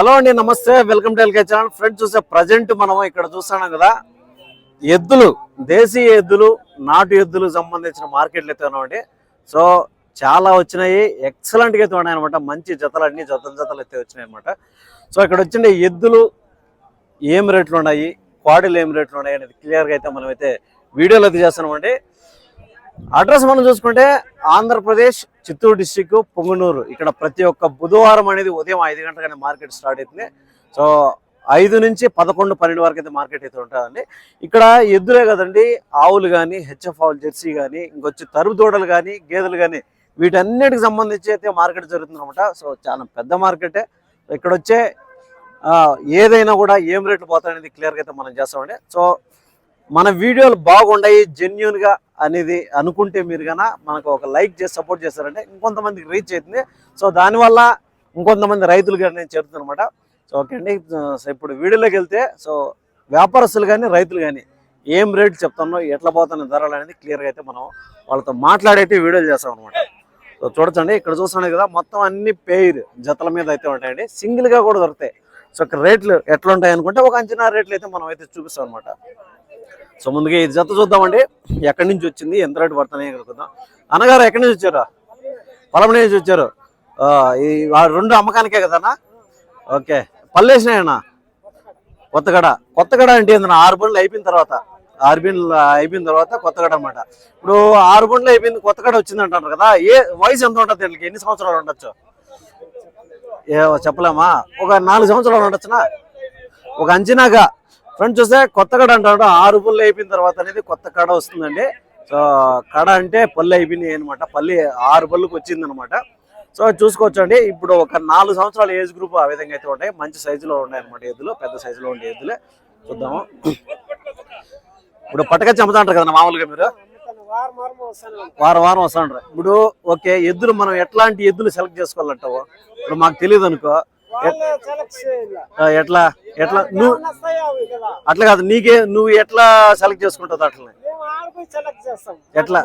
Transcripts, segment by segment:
Hello అండి నమస్తే. Welcome to LK channel. Friends చూసే ప్రజెంట్ మనం ఇక్కడ చూస్తున్నాం కదా ఎద్దులు దేశీయ ఎద్దులు నాటు ఎద్దులు సంబంధించిన మార్కెట్లు అయితే ఉన్నామండి సో చాలా వచ్చినాయి. ఎక్సలెంట్గా అయితే ఉన్నాయి అనమాట మంచి జతలు అన్ని జతలు జతలు అయితే వచ్చినాయి అనమాట సో ఇక్కడ వచ్చిన ఎద్దులు ఏం రేట్లు ఉన్నాయి? క్వాడీలు ఏం రేట్లు ఉన్నాయి? అనేది క్లియర్గా అయితే మనమైతే వీడియోలు అయితే చేస్తున్నామండి. అడ్రస్ మనం చూసుకుంటే ఆంధ్రప్రదేశ్ చిత్తూరు డిస్టిక్ పొంగనూరు. ఇక్కడ ప్రతి ఒక్క బుధవారం అనేది ఉదయం ఐదు గంటలకనే మార్కెట్ స్టార్ట్ అవుతుంది. సో ఐదు నుంచి పదకొండు పన్నెండు వరకు అయితే మార్కెట్ అయితే ఉంటుందండి. ఇక్కడ ఎద్దులే కదండి ఆవులు కానీ హెచ్ఎఫ్ ఆవులు జెర్సీ కానీ ఇంకొచ్చి తరుపు దూడలు కానీ గేదెలు కానీ వీటన్నిటికి సంబంధించి అయితే మార్కెట్ జరుగుతుందనమాట సో చాలా పెద్ద మార్కెటే. ఇక్కడ వచ్చే ఏదైనా కూడా ఏం రేట్లు పోతాయనేది క్లియర్గా అయితే మనం చేస్తామండి. సో మన వీడియోలు బాగుండాయి జెన్యున్గా అనేది అనుకుంటే మీరు కన్నా మనకు ఒక లైక్ చేసి సపోర్ట్ చేస్తారంటే ఇంకొంతమందికి రీచ్ అవుతుంది. సో దానివల్ల ఇంకొంతమంది రైతులు కానీ నేను చెప్తున్నాను అనమాట సో ఓకే అండి. సో ఇప్పుడు వీడియోలోకి వెళ్తే సో వ్యాపారస్తులు కానీ రైతులు కానీ ఏం రేట్లు చెప్తానో ఎట్లా పోతున్న ధరలు అనేది క్లియర్గా అయితే మనం వాళ్ళతో మాట్లాడైతే వీడియోలు చేస్తాం అనమాట సో చూడొచ్చండి. ఇక్కడ చూస్తున్నాయి కదా మొత్తం అన్ని పేరు జతల మీద అయితే ఉంటాయండి. సింగిల్గా కూడా దొరుకుతాయి. సో ఇక్కడ రేట్లు ఎట్లా ఉంటాయి అనుకుంటే ఒక అంచనా రేట్లు అయితే మనం అయితే చూపిస్తాం అనమాట సో ముందుగా ఇది జత చూద్దామండి. ఎక్కడి నుంచి వచ్చింది ఎంత రేటు పడుతున్నాయి కనుక్కుందాం. అన్నగారు ఎక్కడి నుంచి వచ్చారు? పొలం నుంచి వచ్చారు. ఈ రెండు అమ్మకానికే కదన్నా? ఓకే. పల్లేసినాయన్నా? కొత్తగడ. కొత్తగడ అంటే ఏందన్నా? ఆరు బండ్లు అయిపోయిన తర్వాత. ఆరు బండ్లు అయిపోయిన తర్వాత కొత్తగడ అన్నమాట. ఇప్పుడు ఆరు బండ్లు అయిపోయింది కొత్తగడ వచ్చింది అంటారు కదా. ఏ వయసు ఎంత ఉంటుంది వీళ్ళకి ఎన్ని సంవత్సరాలు ఉండొచ్చు? ఏ చెప్పలేమా? ఒక నాలుగు సంవత్సరాలు ఉండొచ్చునా? ఒక అంచనాగా ఫ్రెండ్ చూస్తే కొత్త కడ అంటాడు ఆరు పళ్ళు అయిపోయిన తర్వాత అనేది కొత్త కడ వస్తుందండి. సో కడ అంటే పళ్ళు అయిపోయినాయి అనమాట పల్లి ఆరు పళ్ళుకి వచ్చింది అనమాట సో చూసుకోవచ్చు అండి ఇప్పుడు ఒక నాలుగు సంవత్సరాల ఏజ్ గ్రూప్ ఆ విధంగా అయితే ఉంటాయి. మంచి సైజులో ఉన్నాయి అనమాట ఎద్దులు పెద్ద సైజులో ఉండే ఎద్దులే చూద్దాము. ఇప్పుడు పట్టక చంపుతా అంటారు కదా మామూలుగా మీరు? వారం వారం వస్తా ఇప్పుడు ఓకే ఎద్దులు మనం ఎట్లాంటి ఎద్దులు సెలెక్ట్ చేసుకోవాలంటావు? ఇప్పుడు మాకు తెలియదు అనుకో. ఎట్లా? ఎట్లా? నువ్వు అట్లా కాదు నీకే నువ్వు ఎట్లా సెలెక్ట్ చేసుకుంటావు అట్లా ఎట్లా?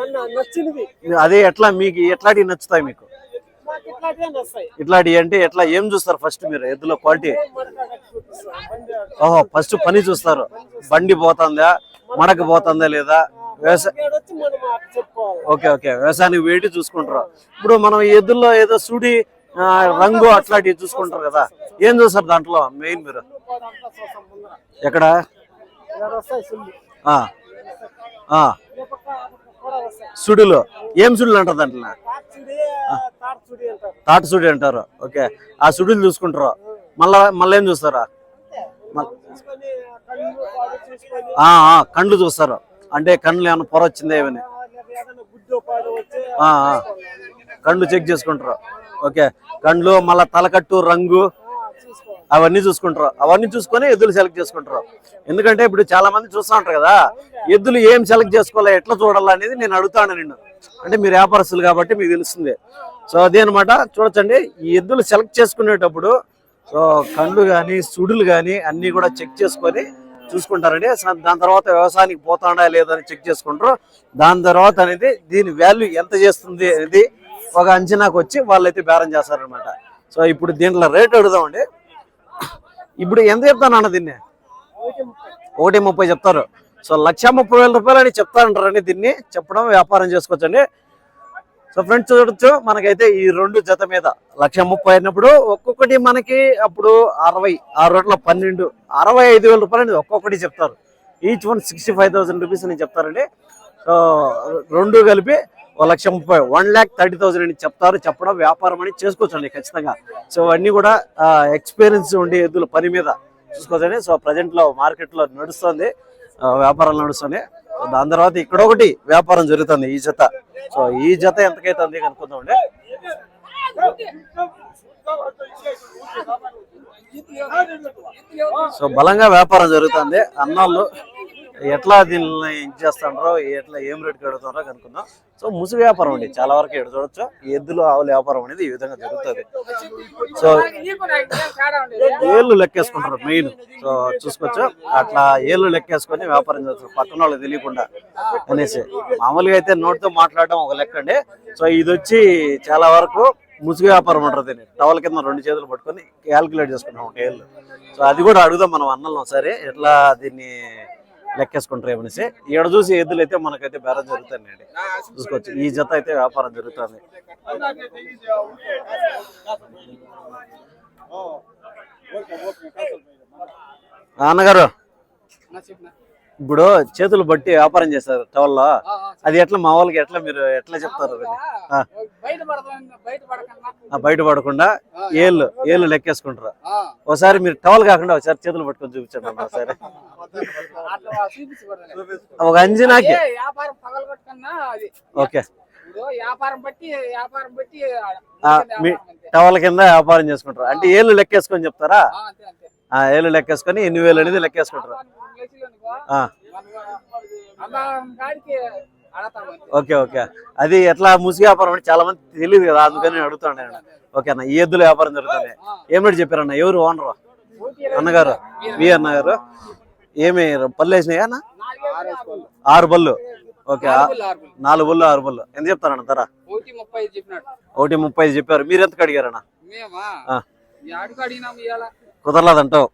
అదే ఎట్లా? మీకు ఎట్లాంటివి నచ్చుతాయి మీకు? ఇట్లాంటివే ఇట్లాంటివి అంటే ఎట్లా? ఏం చూస్తారు ఫస్ట్ మీరు? ఎద్దుల క్వాలిటీ ఓహో ఫస్ట్ పని చూస్తారు. బండి పోతుందా? మడక పోతుందా లేదా? వ్యవసాయ ఓకే ఓకే. వ్యవసాయానికి వేటి చూసుకుంటారు. ఇప్పుడు మనం ఎద్దుల్లో ఏదో సుడి రంగు అట్లాంటివి చూసుకుంటారు కదా. ఏం చూస్తారు దాంట్లో? మెయిన్ మీరు. ఎక్కడ? ఆ, ఆ, సుడులు. ఏం సుడులు అంటారు దాంట్లో? తాడ్చుడి తాటి సుడి అంటారు. ఓకే. ఆ సుడులు చూసుకుంటారు. మళ్ళా మళ్ళీ ఏం చూస్తారా? ఆ, ఆ, కండ్లు చూస్తారు. అంటే కండ్లు ఏమైనా పొర వచ్చిందా ఏమని? ఆ, ఆ. కండ్లు చెక్ చేసుకుంటారు. ఓకే. కండ్లు మళ్ళీ తలకట్టు రంగు అవన్నీ చూసుకుంటారు. అవన్నీ చూసుకొని ఎద్దులు సెలెక్ట్ చేసుకుంటారు. ఎందుకంటే ఇప్పుడు చాలా మంది చూస్తూ ఉంటారు కదా ఎద్దులు ఏం సెలెక్ట్ చేసుకోవాలి ఎట్లా చూడాలి అనేది నేను అడుగుతాను నిన్ను. అంటే మీరు వ్యాపారస్తులు కాబట్టి మీకు తెలుస్తుంది. సో అదే అనమాట చూడొచ్చండి. ఈ ఎద్దులు సెలెక్ట్ చేసుకునేటప్పుడు సో కళ్ళు కానీ సుడులు కానీ అన్నీ కూడా చెక్ చేసుకొని చూసుకుంటారండి. దాని తర్వాత వ్యవసాయానికి పోతాడా లేదని చెక్ చేసుకుంటారు. దాని తర్వాత అనేది దీని వాల్యూ ఎంత చేస్తుంది అనేది ఒక అంచనాకు వచ్చి వాళ్ళైతే బేరం చేస్తారనమాట సో ఇప్పుడు దీంట్లో రేట్ అడుగుదామండి. ఇప్పుడు ఎంత చెప్తాను అన్న దీన్ని? ఒకటి ముప్పై. చెప్తారు. సో లక్ష ముప్పై వేల రూపాయలు అని చెప్తారంటారండి దీన్ని. చెప్పడం వ్యాపారం చేసుకోవచ్చండి. సో ఫ్రెండ్స్ చూడొచ్చు మనకైతే ఈ రెండు జత మీద లక్ష ముప్పై అయినప్పుడు ఒక్కొక్కటి మనకి అప్పుడు అరవై ఆరు రోడ్ల పన్నెండు అరవై ఐదు వేల రూపాయలు అనేది ఒక్కొక్కటి చెప్తారు. Each one sixty five thousand rupees అని చెప్తారండి. సో రెండు కలిపి ఒక లక్ష ముప్పై వన్ ల్యాక్ థర్టీ థౌసండ్ అని చెప్తారు. చెప్పడం వ్యాపారం అని చేసుకోవచ్చండి ఖచ్చితంగా. సో అన్నీ కూడా ఎక్స్పీరియన్స్ ఉండే ఎద్దుల పని మీద చూసుకోవచ్చండి. సో ప్రజెంట్లో లో మార్కెట్లో నడుస్తుంది. వ్యాపారాలు నడుస్తుంది. దాని తర్వాత ఇక్కడ ఒకటి వ్యాపారం జరుగుతుంది ఈ జత. సో ఈ జత ఎంతకైతుంది అనుకుందామండి. సో బలంగా వ్యాపారం జరుగుతుంది. అన్నాళ్ళు ఎట్లా దీన్ని ఏం చేస్తారో ఎట్లా ఏం రేట్ కడుగుతారో కనుక్కుందాం. సో ముసు వ్యాపారం అండి. చాలా వరకు ఇక్కడ చూడొచ్చు. ఎద్దులు ఆవుల వ్యాపారం అనేది ఈ విధంగా జరుగుతుంది. సో ఏళ్ళు లెక్కేసుకుంటారు మెయిన్. సో చూసుకోవచ్చు. అట్లా ఏళ్ళు లెక్కేసుకొని వ్యాపారం చేస్తారు. పక్కన వాళ్ళకి తెలియకుండా అనేసి. మామూలుగా అయితే నోటితో మాట్లాడడం ఒక లెక్క అండి. సో ఇది వచ్చి చాలా వరకు ముసుగు వ్యాపారం అంటారు దీన్ని. టవల్ కింద రెండు చేతులు పట్టుకొని క్యాల్కులేట్ చేసుకుంటాం ఒక ఏళ్ళు. సో అది కూడా అడుగుదాం మనం అన్నలను సరే ఎట్లా దీన్ని లెక్కేసుకుంటారు ఏమనేసి ఈడ చూసి ఎద్దులు అయితే మనకైతే బేరం జరుగుతుందండి చూసుకోవచ్చు. ఈ జత అయితే వ్యాపారం జరుగుతుంది. నాన్నగారు. ఇప్పుడు చేతులు బట్టి వ్యాపారం చేస్తారు టవల్లో? అది ఎట్లా మా వాళ్ళకి ఎట్లా మీరు ఎట్లా చెప్తారు. బయట పడకుండా. ఏళ్ళు ఏళ్ళు లెక్కేసుకుంటారు? ఒకసారి మీరు టవల్ కాకుండా ఒకసారి చేతులు పట్టుకొని చూపించండి అన్న అట్లా చూపించకూడదు ఒక అంజనాకి. ఓకే. టవల్ కింద వ్యాపారం చేసుకుంటారు? అంటే ఏళ్ళు లెక్కేసుకొని చెప్తారా? ఏళ్ళు లెక్కేసుకొని ఎన్ని వేలు అనేది లెక్కేసుకుంటారు. ఆ, ఓకే ఓకే. అది ఎట్లా ముసి వ్యాపారం అంటే చాలా మంది తెలియదు కదా అందుకని నేను అడుగుతాను నేను. ఓకే అన్న ఈ ఎద్దుల వ్యాపారం జరుగుతుంది. ఏమిటి చెప్పారన్న? ఎవరు ఓనరు? అన్నగారు? వి అన్నగారు? ఏమి పళ్ళు వేసినాయా అన్న? ఆరు బళ్ళు ఓకే నాలుగు బళ్ళు ఆరు బళ్ళు ఎంత చెప్తారన్న ధర? ముప్పై ఐదు ఒకటి ముప్పై చెప్పారు. మీరు ఎంతకు అడిగారన్నా? కుదరలేదంటావు.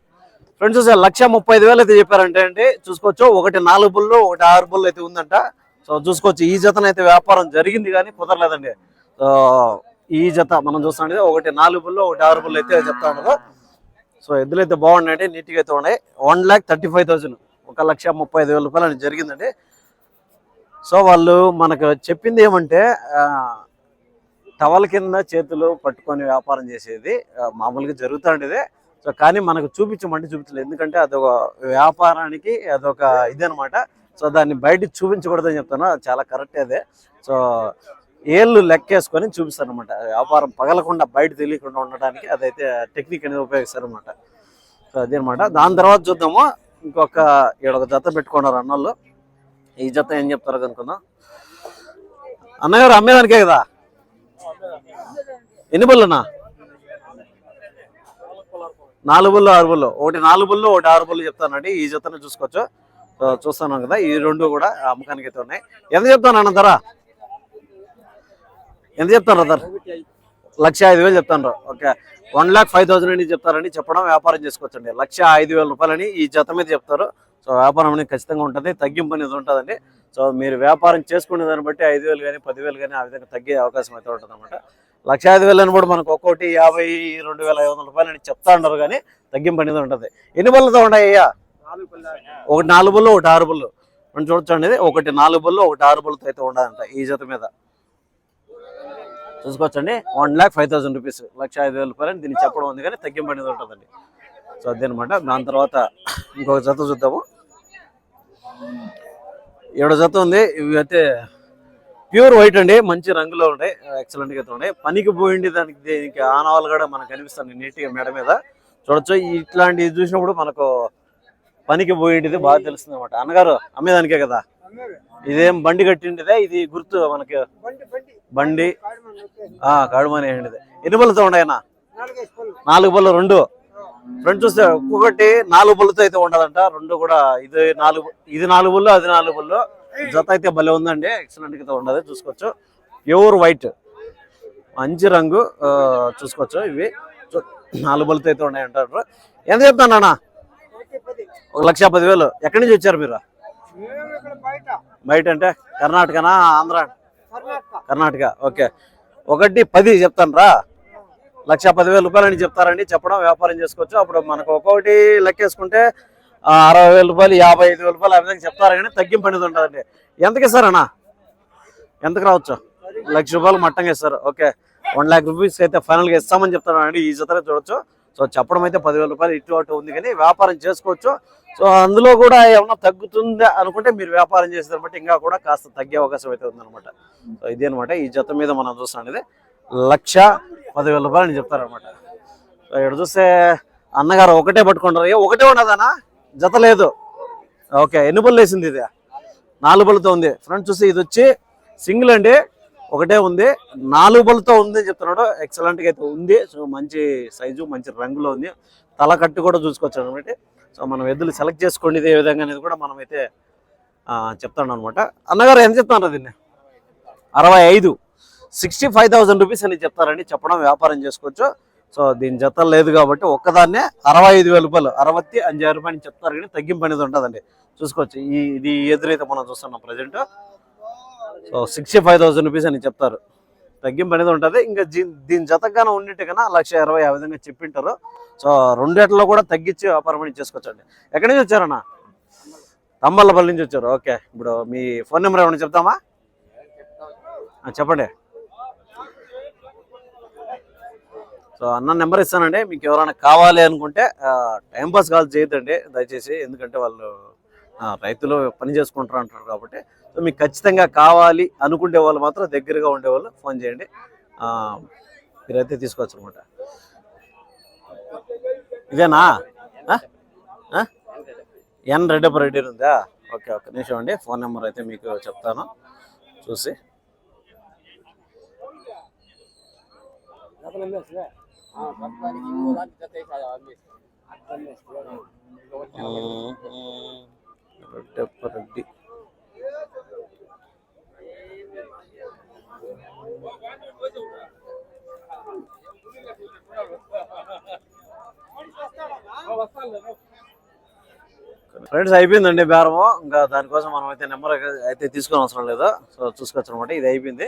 ఫ్రెండ్స్ చూసే లక్ష ముప్పై ఐదు వేలు అయితే చెప్పారంటే అండి చూసుకోవచ్చు. ఒకటి నాలుగు బుల్లు ఒకటి ఆరు బుల్లు అయితే ఉందంట. సో చూసుకోవచ్చు. ఈ జతన అయితే వ్యాపారం జరిగింది కానీ కుదరలేదండి. సో ఈ జత మనం చూస్తాం ఒకటి నాలుగు బుల్లు ఒకటి ఆరు బుల్లు అయితే చెప్తా ఉన్నారు. సో ఎద్దులు అయితే బాగున్నాయండి నీట్గా అయితే ఉన్నాయి. One lakh thirty five thousand ఒక లక్ష ముప్పై ఐదు వేల రూపాయలు అని జరిగిందండి. సో వాళ్ళు మనకు చెప్పింది ఏమంటే టవల్ కింద చేతులు పట్టుకొని వ్యాపారం చేసేది మామూలుగా జరుగుతుండేది సో కానీ మనకు చూపించమంటే చూపించలేదు. ఎందుకంటే అదొక వ్యాపారానికి అదొక ఇది అనమాట సో దాన్ని బయట చూపించకూడదని చెప్తాను. చాలా కరెక్ట్ అదే. సో ఏళ్ళు లెక్కేసుకొని చూపిస్తారు అనమాట వ్యాపారం పగలకుండా బయట తెలియకుండా ఉండడానికి అదైతే టెక్నిక్ అనేది ఉపయోగిస్తారు అనమాట సో అదే అనమాట దాని తర్వాత చూద్దాము. ఇంకొక ఒక జత పెట్టుకున్నారు అన్నోళ్ళు. ఈ జత ఏం చెప్తారో కనుకుందాం అన్నగారు అమ్మేదానికే కదా? ఎన్ని బళ్ళనా నాలుగు బుల్లు ఆరు బళ్ళు ఒకటి నాలుగు బళ్ళు ఒకటి ఆరు బుల్లు చెప్తానండి. ఈ జతను చూసుకోవచ్చు. చూస్తున్నాం కదా ఈ రెండు కూడా అమ్మకానికి అయితే ఉన్నాయి. ఎంత చెప్తాను అన్న ధర? ఎంత చెప్తాను ధర? లక్ష ఐదు వేలు చెప్తాను okay. One lakh five thousand అని చెప్తారని చెప్పడం వ్యాపారం చేసుకోవచ్చండి. లక్ష ఐదు వేల రూపాయలని ఈ జత మీద చెప్తారు. సో వ్యాపారం అనేది ఖచ్చితంగా ఉంటుంది తగ్గింపు అనేది ఉంటుందండి. సో మీరు వ్యాపారం చేసుకునే దాన్ని బట్టి ఐదు వేలు కానీ పదివేలు కానీ ఆ విధంగా తగ్గే అవకాశం అయితే ఉంటుంది లక్ష ఐదు వేలు అని కూడా మనకు ఒక్కోటి యాభై రెండు వేల ఐదు వందల రూపాయలు అని చెప్తా ఉన్నారు కానీ తగ్గింపు అనేది ఉంటుంది. ఎన్ని బళ్ళతో ఉన్నాయి ఒకటి నాలుగు బళ్ళు ఒకటి ఆరు బళ్ళు. మనం చూడొచ్చండి ఇది ఒకటి నాలుగు బళ్ళు ఒకటి ఆరు బళ్ళతో అయితే ఉండదంట ఈ జత మీద. చూసుకోవచ్చండి. One lakh five thousand rupees లక్ష ఐదు వేల రూపాయలు దీన్ని చెప్పడం ఉంది కానీ తగ్గింపు అనేది ఉంటుందండి. సో అదేనమాట. దాని తర్వాత ఇంకొక జత చూద్దాము. ఏడో జత ఉంది. ఇవి అయితే ప్యూర్ వైట్ అండి మంచి రంగులో ఉంటాయి ఎక్సలెంట్గా అయితే ఉన్నాయి. పనికి పోయింది దానికి దీనికి ఆనవాళ్ళు కూడా మనకు కనిపిస్తుంది నీట్గా మెడ మీద. చూడొచ్చు ఇట్లాంటివి చూసినప్పుడు మనకు పనికి పోయింటిది బాగా తెలుస్తుంది అనమాట అన్నగారు అమ్మేదానికే కదా? ఇదేం బండి కట్టిండిదే ఇది గుర్తు మనకి. బండి ఆ కాడుమని ఏంటిది ఎన్ని పళ్ళతో ఉన్నాయన్న? నాలుగు పళ్ళు. నాలుగు బళ్ళు రెండు. ఫ్రెండ్ చూస్తే ఒక్కొక్కటి నాలుగు పళ్ళతో అయితే ఉండదంట. రెండు కూడా ఇది నాలుగు ఇది నాలుగు పళ్ళు అది నాలుగు పళ్ళు జత అయితే భలే ఉందండి. ఎక్సలెంట్ అయితే ఉండదు. చూసుకోవచ్చు. ప్యూర్ వైట్ మంచి రంగు చూసుకోవచ్చు ఇవి. నాలుగు బళ్ళతో అయితే ఉన్నాయి అంటారు ఎంత చెప్తాను అన్న ఒక లక్ష పదివేలు ఎక్కడి నుంచి వచ్చారు మీరు? బయట అంటే కర్ణాటకనా ఆంధ్ర? కర్ణాటక. ఓకే. ఒకటి పది చెప్తాను రా. లక్ష పదివేల రూపాయలని చెప్తారండి చెప్పడం వ్యాపారం చేసుకోవచ్చు. అప్పుడు మనకు ఒక్కొక్కటి లెక్కేసుకుంటే అరవై వేల రూపాయలు యాభై ఐదు వేల రూపాయలు ఆ విధంగా చెప్తారు కానీ తగ్గింపు అనేది ఉంటుందండి ఎంతకి ఇస్తారన్నా ఎంతకు రావచ్చు? లక్ష రూపాయలు మట్టంగా ఇస్తారు. ఓకే. వన్ ల్యాక్ రూపీస్ అయితే ఫైనల్గా ఇస్తామని చెప్తాను అండి. ఈ జతనే చూడొచ్చు. సో చెప్పడం అయితే పదివేల రూపాయలు ఇటు అటు ఉంది కానీ వ్యాపారం చేసుకోవచ్చు. సో అందులో కూడా ఏమన్నా తగ్గుతుందా అనుకుంటే మీరు వ్యాపారం చేసిన బట్టి ఇంకా కూడా కాస్త తగ్గే అవకాశం అయితే ఉందన్నమాట. సో ఇది అనమాట ఈ జత మీద మనం చూస్తాం అనేది లక్ష పదివేల రూపాయలు అని చెప్తారనమాట సో ఇక్కడ చూస్తే అన్నగారు ఒకటే పట్టుకుంటారు ఏ ఒకటే ఉండదనా జత లేదు. ఓకే ఎన్ని బళ్ళు వేసింది ఇది? నాలుగు బళ్ళతో ఉంది. ఫ్రంట్ చూస్తే ఇది వచ్చి సింగిల్ అండి ఒకటే ఉంది. నాలుగు బళ్ళతో ఉంది అని చెప్తున్నాడు. ఎక్సలెంట్గా అయితే ఉంది. సో మంచి సైజు మంచి రంగులో ఉంది. తల కట్టు కూడా చూసుకోవచ్చు అనమాట సో మనం ఎద్దులు సెలెక్ట్ చేసుకోండి ఇదే విధంగా అనేది కూడా మనం అయితే చెప్తాను అనమాట అన్నగారు ఎంత చెప్తాను దీన్ని? అరవై ఐదు. సిక్స్టీ ఫైవ్ థౌసండ్ రూపీస్ అని చెప్తారండి చెప్పడం వ్యాపారం చేసుకోవచ్చు. సో దీని జత లేదు కాబట్టి ఒక్కదాన్నే అరవై ఐదు వేల రూపాయలు అరవై అంజారు రూపాయలు చెప్తారు కానీ తగ్గింపు అనేది ఉంటుందండి. చూసుకోవచ్చు. ఈ ఇది ఎదురైతే మనం చూస్తున్నాం present so sixty five thousand rupees అని చెప్తారు. తగ్గింపు అనేది ఉంటుంది. ఇంకా దీని జతగానే ఉండింటే కన్నా లక్ష ఇరవై ఆ విధంగా చెప్పింటారు. సో రెండేట్లో కూడా తగ్గించి వ్యాపారం చేసుకోవచ్చండి. ఎక్కడి నుంచి వచ్చారన్నా? తంబల్లపల్లి నుంచి వచ్చారు. ఓకే. ఇప్పుడు మీ ఫోన్ నెంబర్ ఏమైనా చెప్తామా? చెప్పండి. సో అన్న నెంబర్ ఇస్తానండి. మీకు ఎవరైనా కావాలి అనుకుంటే టైం పాస్ కాల్ చేయొద్దండి. దయచేసి ఎందుకంటే వాళ్ళు రైతులు పని చేసుకుంటారు అంటారు కాబట్టి. సో మీకు ఖచ్చితంగా కావాలి అనుకునే వాళ్ళు మాత్రం దగ్గరగా ఉండేవాళ్ళు ఫోన్ చేయండి. మీరైతే తీసుకోవచ్చు అనమాట ఇదేనా? ఎన్ రెడ్డప్ప రెడ్డి ఉందా? Okay okay. నిమిషం అండి. ఫోన్ నెంబర్ అయితే మీకు చెప్తాను. చూసి. రెడ్డి ఫ్రెండ్స్ అయిపోయిందండి బేరము. ఇంకా దానికోసం మనం అయితే నెంబర్ అయితే తీసుకొని అవసరం లేదు. సో చూసుకోవచ్చు అనమాట ఇది అయిపోయింది.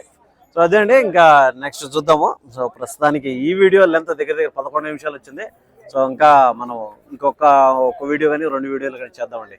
సో అదే అండి ఇంకా నెక్స్ట్ చూద్దాము. సో ప్రస్తుతానికి ఈ వీడియో లెంత్ దగ్గర దగ్గర పదకొండు నిమిషాలు వచ్చింది. సో ఇంకా మనం ఇంకొక ఒక వీడియో కానీ రెండు వీడియోలు కానీ చేద్దామండి.